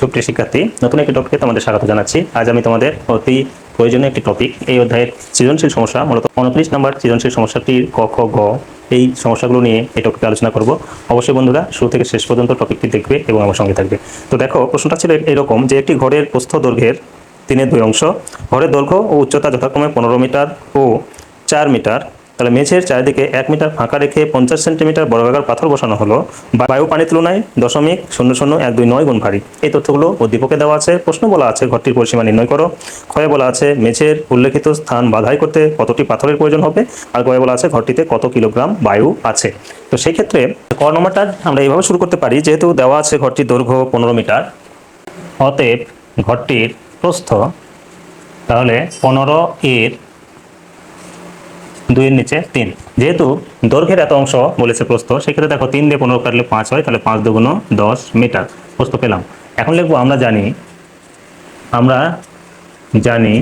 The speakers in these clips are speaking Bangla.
সুপ্রিয় শিক্ষার্থী, নতুন একটি টপিকে তোমাদের স্বাগত জানাচ্ছি। আজ আমি তোমাদের অতি প্রয়োজনীয় একটি টপিক এই অধ্যায়ের সৃজনশীল সমস্যা, মূলত উনত্রিশ নম্বর সৃজনশীল সমস্যাটির ক, খ, গ, এই সমস্যাগুলো নিয়ে এই টপিকে আলোচনা করব। অবশ্যই বন্ধুরা, শুরু থেকে শেষ পর্যন্ত টপিকটি দেখবে এবং আমার সঙ্গে থাকবে। তো দেখো, প্রশ্নটা ছিল এরকম যে একটি ঘরের প্রস্থ দৈর্ঘ্যের তিনের দুই অংশ। ঘরের দৈর্ঘ্য ও উচ্চতা যথাক্রমে পনেরো মিটার ও চার মিটার। তাহলে মেঝের চারিদিকে এক মিটার ফাঁকা রেখে পঞ্চাশ সেন্টিমিটার বর্গাকার পাথর বসানো হলো। বায়ু পানির তুলনায় দশমিক শূন্য শূন্য এক দুই নয় গুণ ভারী। এই তথ্যগুলো উদ্দীপকে দেওয়া আছে, প্রশ্ন বলা আছে, ঘরটির পরিসীমা নির্ণয় করো। ক্ষয়ে বলা আছে, মেঝের উল্লেখিত স্থান বাধাই করতে কতটি পাথরের প্রয়োজন হবে? আর গয়ে বলা আছে, ঘরটিতে কত কিলোগ্রাম বায়ু আছে? তো সেই ক্ষেত্রে ক নম্বরটা আমরা এইভাবে শুরু করতে পারি, যেহেতু দেওয়া আছে ঘরটির দৈর্ঘ্য পনেরো মিটার। অতএব ঘরটির প্রস্থ তাহলে পনেরো এর দুইয়ের নিচে তিন। যেহেতু দৈর্ঘ্যের এত অংশ বলেছে প্রস্থ, সেক্ষেত্রে দেখো তিন দিয়ে পনেরো কাটলে পাঁচ হয়, তাহলে পাঁচ দুগুণ দশ মিটার প্রস্থ পেলাম। এখন লিখব আমরা জানি আমরা জানি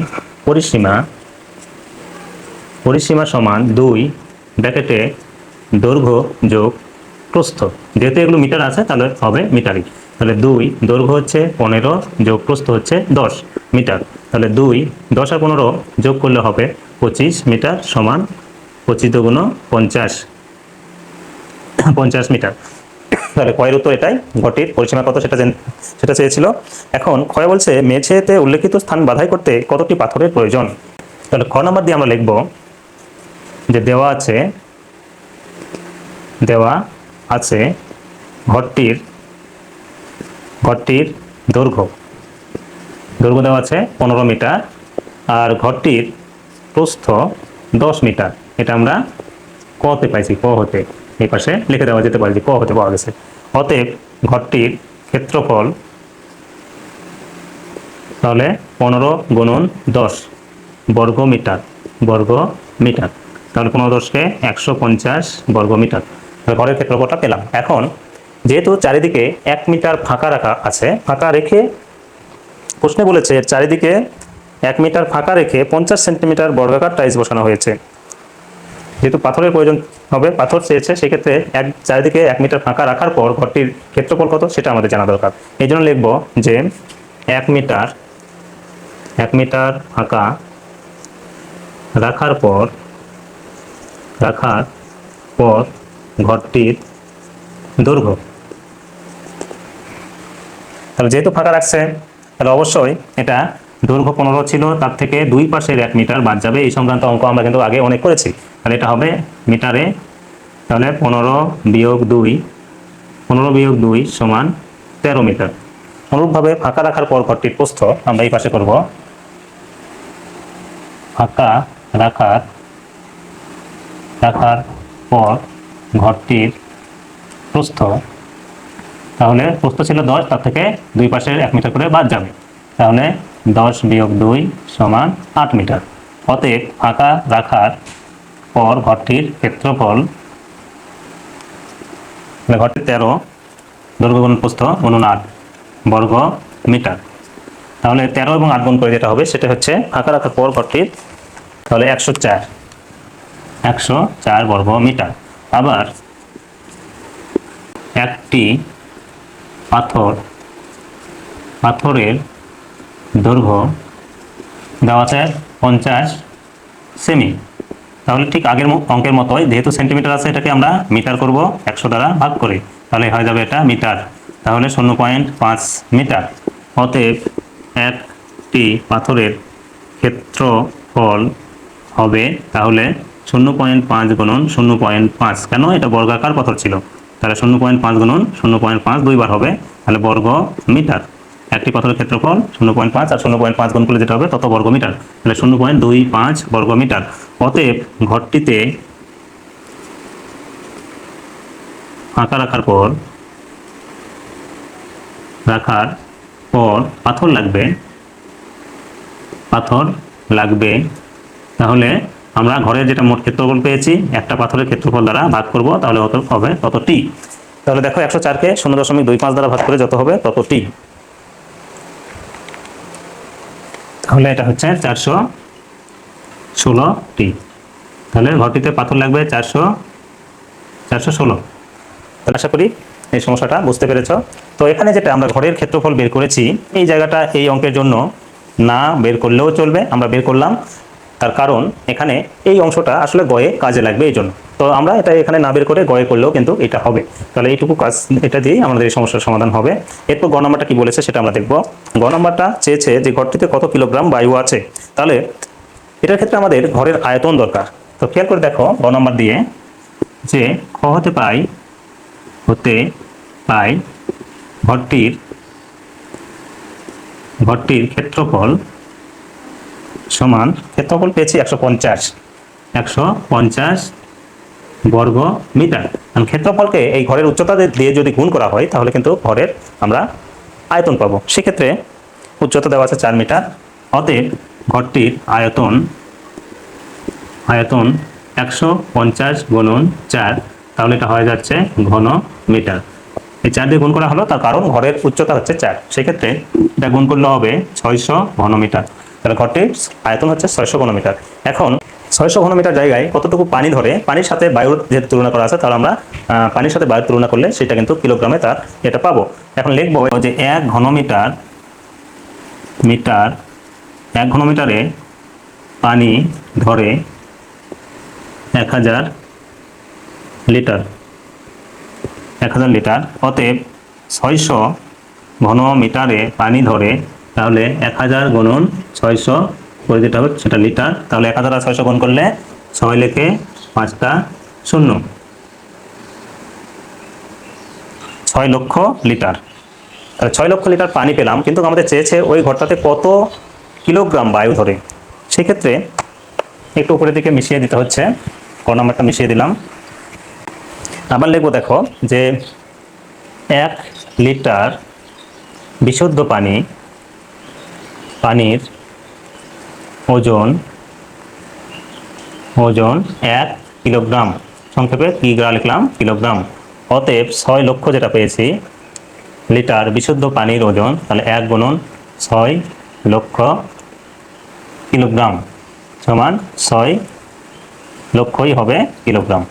পরিসীমা পরিসীমা সমান দুই ব্যাকেটে দৈর্ঘ্য যোগ প্রস্থ। যেহেতু এগুলো মিটার আছে, তাহলে হবে মিটারই। তাহলে দুই দৈর্ঘ্য হচ্ছে পনেরো, যোগ প্রস্থ হচ্ছে দশ মিটার। তাহলে দুই দশ আর পনেরো যোগ করলে হবে পঁচিশ মিটার সমান পঁচিশ দুগুণ পঞ্চাশ। পঞ্চাশ মিটার। তাহলে ক্ষয়ের উত্তর এটাই। ঘটির পরিসীমা কত সেটা সেটা চেয়েছিল। এখন ক্ষয় বলছে, মেঝেতে উল্লেখিত স্থান বাধাই করতে কতটি পাথরের প্রয়োজন? তাহলে খ নাম্বার দিয়ে আমরা লিখব যে দেওয়া আছে দেওয়া আছে ঘরটির ঘরটির দৈর্ঘ্য। দৈর্ঘ্য দেওয়া আছে পনেরো মিটার আর ঘরটির প্রস্থ দশ মিটার। এটা আমরা কতে পাইছি, ক হতে। এই পাশে লিখে দেওয়া যেতে পারে যে ক হতে পাওয়া গেছে। অতএব ঘরটির ক্ষেত্রফল তাহলে পনেরো গুণন দশ বর্গ মিটার বর্গ মিটার তাহলে পনেরো দশকে একশো পঞ্চাশ বর্গ মিটার ঘরের ক্ষেত্রফলটা পেলাম। এখন যেহেতু চারিদিকে এক মিটার ফাঁকা রাখা আছে, ফাঁকা রেখে প্রশ্নে বলেছে, চারিদিকে এক মিটার ফাঁকা রেখে পঞ্চাশ সেন্টিমিটার বর্গাকার টাইলস বসানো হয়েছে। যেহেতু পাথরের প্রয়োজন হবে, পাথর চেয়েছে, সেক্ষেত্রে এক, চারিদিকে এক মিটার ফাঁকা রাখার পর ঘরটির ক্ষেত্রফল কত সেটা আমাদের জানা দরকার। এই জন্য লিখব যে এক মিটার এক মিটার ফাঁকা রাখার পর রাখার পর ঘরটির দৈর্ঘ্য। তাহলে যেহেতু ফাঁকা রাখছে, তাহলে অবশ্যই এটা দৈর্ঘ্য পনেরো ছিল, তার থেকে দুই পাশের এক মিটার বাদ যাবে। এই সংক্রান্ত অঙ্ক আমরা কিন্তু আগে অনেক করেছি। তাহলে এটা হবে মিটারে, তাহলে পনেরো বিয়োগ দুই, পনেরো বিয়োগ দুই সমান তেরো মিটার। অনুরূপভাবে ফাঁকা রাখার পর ঘরটির প্রস্থ আমরা এই পাশে করব। ফাঁকা রাখার রাখার পর ঘরটির প্রস্থ, তাহলে প্রস্থ ছিল দশ, তার থেকে দুই পাশে এক মিটার করে বাদ যাবে। তাহলে দশ বিয়োগ দুই সমান আট মিটার। অতএব ফাঁকা রাখার পর ঘরটির ক্ষেত্রফল তাহলে ঘরটির তেরো দৈর্ঘ্য গুণ প্রস্থ আট বর্গ মিটার। তাহলে তেরো এবং আট গুণ করে যেটা হবে, সেটা হচ্ছে ফাঁকা রাখার পর ঘরটির, তাহলে একশো চার একশো চার বর্গ মিটার। আবার একটি পাথর, পাথরের দৈর্ঘ্য দেওয়া আছে পঞ্চাশ সেমি। তাহলে ঠিক আগের অঙ্কের মতোই, যেহেতু সেন্টিমিটার আছে, এটাকে আমরা মিটার করব একশো দ্বারা ভাগ করে। তাহলে হয়ে যাবে এটা মিটার তাহলে শূন্য পয়েন্ট পাঁচ মিটার অতএব একটি পাথরের ক্ষেত্রফল হবে তাহলে শূন্য পয়েন্ট পাঁচ গুণন শূন্য পয়েন্ট পাঁচ। কেন? এটা বর্গাকার পাথর ছিল। তাহলে শূন্য পয়েন্ট পাঁচ গুণন শূন্য পয়েন্ট পাঁচ দুইবার হবে। তাহলে বর্গ মিটার একটি পাথরের ক্ষেত্রফল শূন্য পয়েন্ট পাঁচ আর শূন্য পয়েন্ট পাঁচ গুণ করলে যেটা হবে, তত বর্গ মিটার তাহলে শূন্য পয়েন্ট দুই পাঁচ বর্গ মিটার অতএব ঘরটিতে ফাঁকা রাখার পর রাখার পর পাথর লাগবে। পাথর লাগবে। তাহলে আমরা ঘরের যেটা মোট ক্ষেত্রফল পেয়েছি, একটা পাথরের ক্ষেত্রফল দ্বারা ভাগ করব, তাহলে কত হবে? তত টি। তাহলে দেখো একশো চারকে শূন্য দশমিক দুই পাঁচ দ্বারা ভাগ করে যত হবে, তত টি। তাহলে এটা হচ্ছে চারশো ষোলো টি তাহলে ঘরটিতে পাথর লাগবে চারশো চারশো ষোলো। তাহলে আশা করি এই সমস্যাটা বুঝতে পেরেছ। তো এখানে যেটা আমরা ঘরের ক্ষেত্রফল বের করেছি, এই জায়গাটা এই অঙ্কের জন্য না বের করলেও চলবে, আমরা বের করলাম। তার কারণ এখানে এই অংশটা আসলে গয়ে কাজে লাগবে এই জন্য। তো আমরা এটা এখানে না বের করে গয়ে করলেও কিন্তু এটা হবে। তাহলে এইটুকু কাজ, এটা দিয়েই আমাদের এই সমস্যার সমাধান হবে। এরপর গ নম্বরটা কী বলেছে সেটা আমরা দেখব। গ নম্বরটা চেয়েছে যে ঘরটিতে কত কিলোগ্রাম বায়ু আছে। তাহলে এটার ক্ষেত্রে আমাদের ঘরের আয়তন দরকার। তো খেয়াল করে দেখো, গ নম্বর দিয়ে যে খ হতে পাই হতে পাই ঘরটির ঘরটির ক্ষেত্রফল সমান ক্ষেত্রফল পেয়েছি একশো পঞ্চাশ একশো পঞ্চাশ বর্গ মিটার। কারণ ক্ষেত্রফলকে এই ঘরের উচ্চতা দিয়ে যদি গুণ করা হয়, তাহলে কিন্তু ঘরের আমরা আয়তন পাবো। সেক্ষেত্রে উচ্চতা দেওয়া আছে চার মিটার, অতএব ঘরটির আয়তন আয়তন একশো পঞ্চাশ গুণন চার, তাহলে এটা হয়ে যাচ্ছে ঘন মিটার। এই চার দিয়ে গুণ করা হলো, তার কারণ ঘরের উচ্চতা হচ্ছে চার। সেক্ষেত্রে এটা গুণ করলে হবে ছয়শো ঘনমিটার তাহলে ঘরটির আয়তন হচ্ছে ছয়শো ঘনমিটার এখন ছয়শো ঘনমিটার জায়গায় কতটুকু পানি ধরে, পানির সাথে বায়ুর যেহেতু তুলনা করা আছে, তাহলে আমরা পানির সাথে বায়ুর তুলনা করলে সেটা কিন্তু কিলোগ্রামে তার এটা পাবো। এখন লিখব যে এক ঘনমিটার মিটার এক ঘনমিটারে পানি ধরে এক হাজার লিটার, এক হাজার লিটার। অতএব ছয়শো ঘন মিটারে পানি ধরে তাহলে এক হাজার গুণন ছয়শো করে যেটা হবে সেটা লিটার। তাহলে এক হাজার আর ছয়শো গুণ করলে ছয় লেখে পাঁচটা শূন্য। ছয় লক্ষ লিটার। তাহলে ছয় লক্ষ লিটার পানি পেলাম, কিন্তু আমাদের চেয়েছে ওই ঘরটাতে কত কিলোগ্রাম বায়ু ধরে। সেক্ষেত্রে একটু উপরের দিকে মিশিয়ে দিতে হচ্ছে। ক নাম্বারটা মিশিয়ে দিলাম। আবার লিখব, দেখো, যে এক লিটার বিশুদ্ধ পানি, পানির ওজন ওজন এক কিলোগ্রাম। সংক্ষেপে কিগ্রা লিখলাম? কিলোগ্রাম। অতএব ছয় লক্ষ যেটা পেয়েছি লিটার বিশুদ্ধ পানির ওজন, তাহলে এক গুণন ছয় লক্ষ কিলোগ্রাম সমান ছয় লক্ষই হবে কিলোগ্রাম।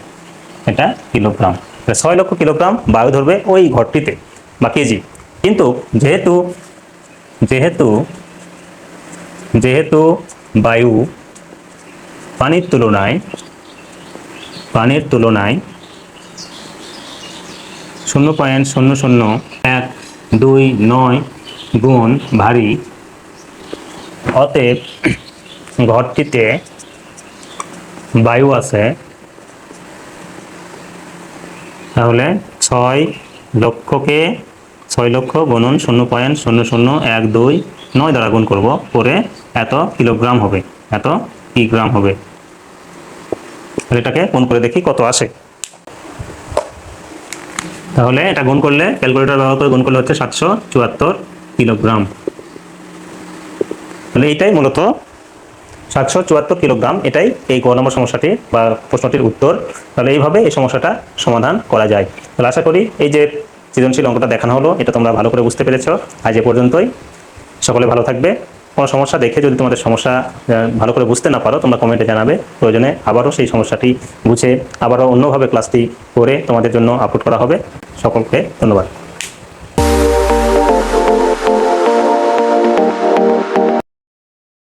এটা কিলোগ্রাম। ছয় লক্ষ কিলোগ্রাম বায়ু ধরবে ওই ঘরটিতে বা কেজি। কিন্তু যেহেতু যেহেতু যেহেতু বায়ু পানির তুলনায় পানির তুলনায় শূন্য পয়েন্ট শূন্য শূন্য এক, দুই, নয় গুণ ভারী, অতএব ঘরটিতে বায়ু আছে। তাহলে ছয় লক্ষকে ছয় লক্ষ গুণন শূন্য পয়েন্ট শূন্য শূন্য এক দুই নয় দ্বারা গুণ করব করে এত কিলোগ্রাম হবে, এত কি গ্রাম হবে। এটাকে গুণ করে দেখি কত আসে। তাহলে এটা গুণ করলে ক্যালকুলেটর ব্যবহার করে গুণ করলে হচ্ছে সাতশো চুয়াত্তর কিলোগ্রাম। তাহলে এইটাই মূলত সাতশো চুয়াত্তর কিলোগ্রাম, এটাই এই ক নম্বর সমস্যাটি বা প্রশ্নটির উত্তর। তাহলে এইভাবে এই সমস্যাটা সমাধান করা যায়। তাহলে আশা করি এই যে সৃজনশীল অঙ্কটা দেখানো হলো, এটা তোমরা ভালো করে বুঝতে পেরেছ। আজ এ পর্যন্তই। সকলে ভালো থাকবে। কোনো সমস্যা দেখে যদি তোমাদের সমস্যা ভালো করে বুঝতে না পারো, তোমরা কমেন্টে জানাবে। প্রয়োজনে আবারও সেই সমস্যাটি বুঝে আবারও অন্যভাবে ক্লাসটি করে তোমাদের জন্য আপলোড করা হবে। সকলকে ধন্যবাদ।